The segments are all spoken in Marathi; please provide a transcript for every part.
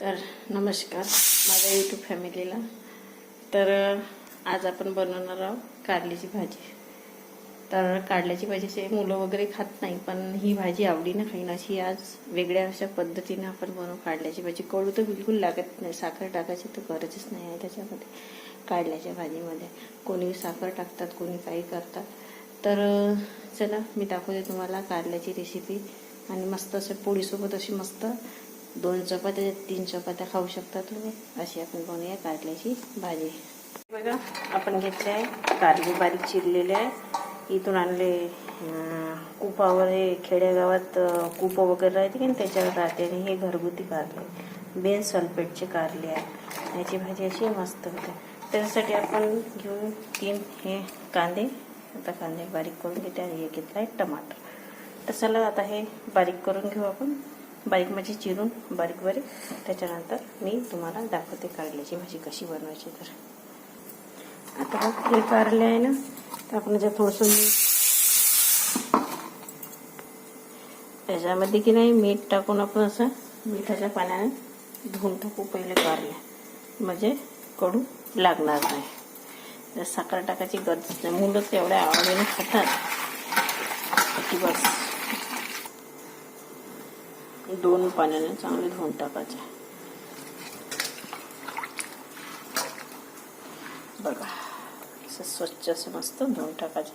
तर नमस्कार माझ्या यूट्यूब फॅमिलीला तर आज आपण बनवणार आहोत कारल्याची भाजी. तर कारल्याची भाजीचे मुलं वगैरे खात नाही पण ही भाजी आवडीनं खाईन. अशी आज वेगळ्या अशा पद्धतीने आपण बनवू कारल्याची भाजी. कडू तर बिलकुल लागत नाही. साखर टाकायची तर गरजच नाही आहे त्याच्यामध्ये कारल्याच्या भाजीमध्ये. कोणी साखर टाकतात कोणी काही करतात. तर चला मी दाखवते तुम्हाला कारल्याची रेसिपी आणि मस्त असं पोळीसोबत अशी मस्त दोन चपात्या तीन चपात्या खाऊ शकता तुम्ही. अशी आपण बनवूया कारल्याची भाजी. बघा आपण घेतले आहे कारले बारीक चिरलेले आहे. इथून आणले कुपावर हे खेड्यागावात अं, वगैरे राहते की नाही त्याच्यावर राहते आणि हे घरगुती कारले बेन सल्फेटचे कारले आहे. याची भाजी अशी मस्त होते. त्याच्यासाठी आपण घेऊन तीन हे कांदे आता कांदे बारीक करून घेते आणि हे घेतलं आहे टमाटर. तर चला आता हे बारीक करून घेऊ आपण. बारीक म्हणजे चिरून बारीक बारीक. त्याच्यानंतर मी तुम्हाला दाखवते कारल्याची भाजी कशी बनवायची तर. आता बघ, हे कारले आहे ना तर आपण जे थोडंसं त्याच्यामध्ये की नाही मीठ टाकून आपण असं मिठाच्या पाण्याने धुवून टाकू पहिले कारले. म्हणजे कडू लागणार नाही. तर साखर टाकायची गरज नाही. मुलं एवढ्या आवडीने खातात. की बस. दोन पाण्याने चांगले धुवून टाकायचे. बघा असं स्वच्छ असं मस्त धुवून टाकायचे.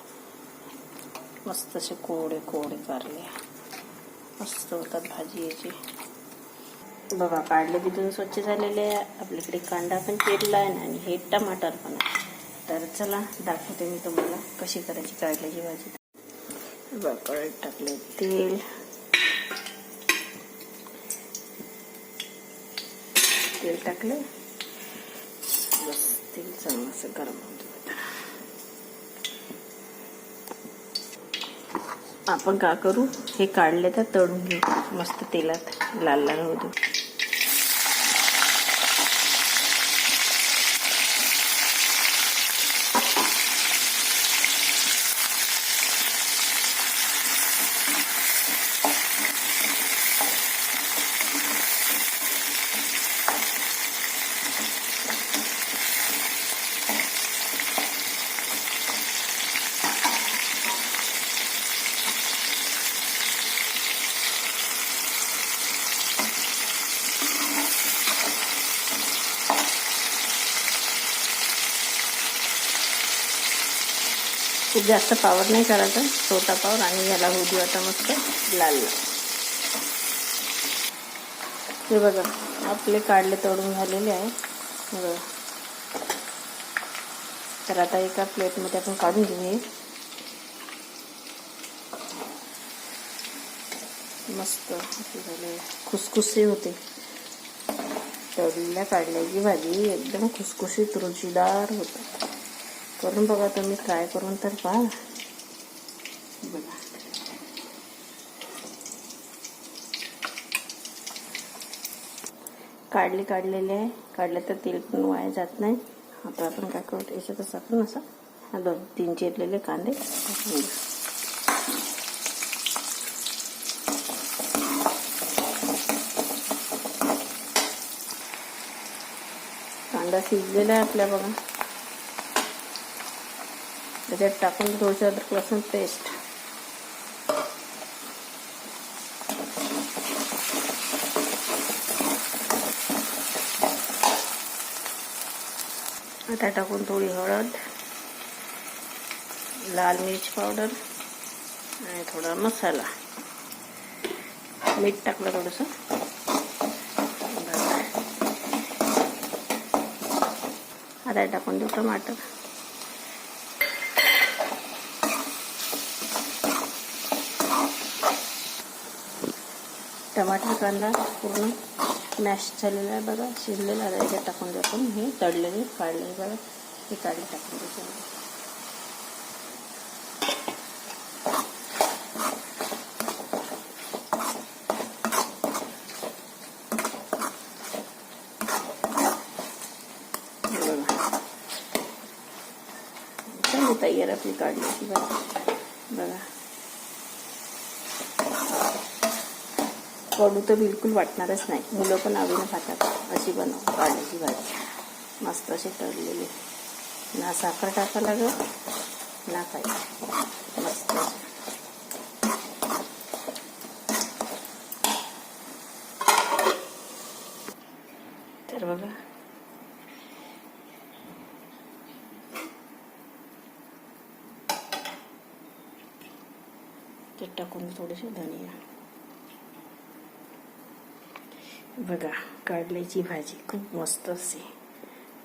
मस्त असे कोवडे कोवडे कारले. मस्त होतात भाजी याची. बघा काढले तिथून स्वच्छ झालेले आहे. आपल्याकडे कांदा पण चिरला आहे आणि हे टमाटर पण आहे. तर चला दाखवते मी तुम्हाला कशी करायची काढल्याची भाजी. बघा टाकले तेल. तेल टाकले बस तेल चांगलं असं गरम आता. आपण का करू? हे काढले तर तळून घेऊ. मस्त तेलात लाल लाल होऊ खूप जास्त पावर नाही करायचा. छोटा पावर आणि याला होऊ देऊ आता मस्त लाल. हे बघा आपले काढले तळून झालेले आहे. बघा. तर आता एका प्लेटमध्ये आपण काढून घेऊ हे मस्त झाले. खुसखुसे होते. तळलेल्या काढल्याची भाजी एकदम खुसखुशीत रुचीदार होतात करून बघा तुम्ही ट्राय करून तर पहा बघा काढले काढलेले आहे. काढले तर तेल पण वाया जात नाही. आता आपण काय करू? याच्यातच आपण असं हा दोन तीन चिरलेले कांदे टाकून कांदा शिजलेला आहे आपल्या बघा. त्याच्यात टाकून थोडंसं अद्रक लसूण पेस्ट आता टाकून थोडी हळद लाल मिरच पावडर आणि थोडा मसाला. मीठ टाकलं थोडंसं. आता टाकून देऊ टमाटर. टमाटर कांदा पूर्ण मॅश झालेला आहे बघा. शिजलेला आहे. याच्यात टाकून देऊ आपण. हे तळलेले काढलेले बघा. हे काढले टाकून द्यायचे बघा. तयार आपली काढली बघा बघा कडू तर बिलकुल वाटणारच नाही. मुलं पण आवडीनं खातात. अशी बनव कारल्याची भाजी. मस्त अशी तळलेली. ना साखर टाका लागत ना काही. मस्त. तर बघा. ते टाकून थोडेसे धनिया. बघा काढल्याची भाजी खूप मस्त असते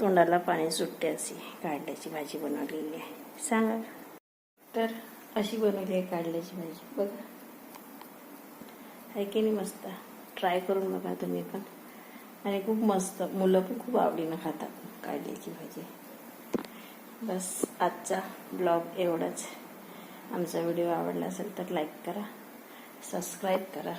तोंडाला पाणी सुटते अशी काढल्याची भाजी बनवलेली आहे. सांगा. तर अशी बनवली आहे काढल्याची भाजी. बघा. आहे की नाही मस्त? ट्राय करून बघा तुम्ही पण. आणि खूप मस्त. मुलं पण खूप आवडीनं खातात काढल्याची भाजी. बस आजचा ब्लॉग एवढाच. आमचा व्हिडिओ आवडला असेल तर लाईक करा सबस्क्राईब करा.